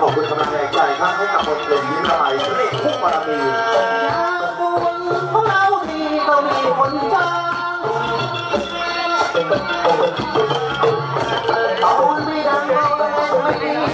ขอบคุณกำลังใจครับให้กับบทเพลงนี้ระบายเสน่ห์คู่บารมียามดวงของเราดีก็มีคนจ้าง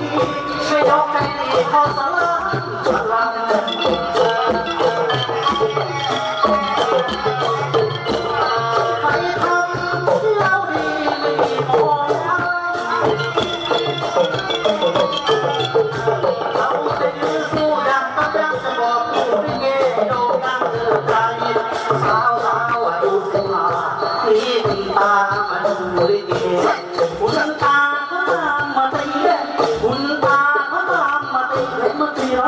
งวงให้ดีช่วยยกใจขอสลาสลาใครทำเราดีไม่มีมองข้ามเราจะยืนสู้ดังก็ยังจะบอกผู้ที่เกโด่งดังเกิดใจสาวสาวดูสิมานี่ตีตามันดูลิเก เป็นมนตรีแว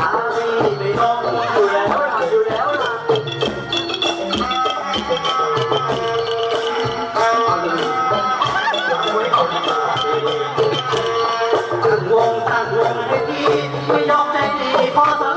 ตาไม่ไม่มองอยู่แล้วล่ะอยู่แล้วล่ะตั้งวงตั้งวงให้ดีไม่ยอมใจดีพอ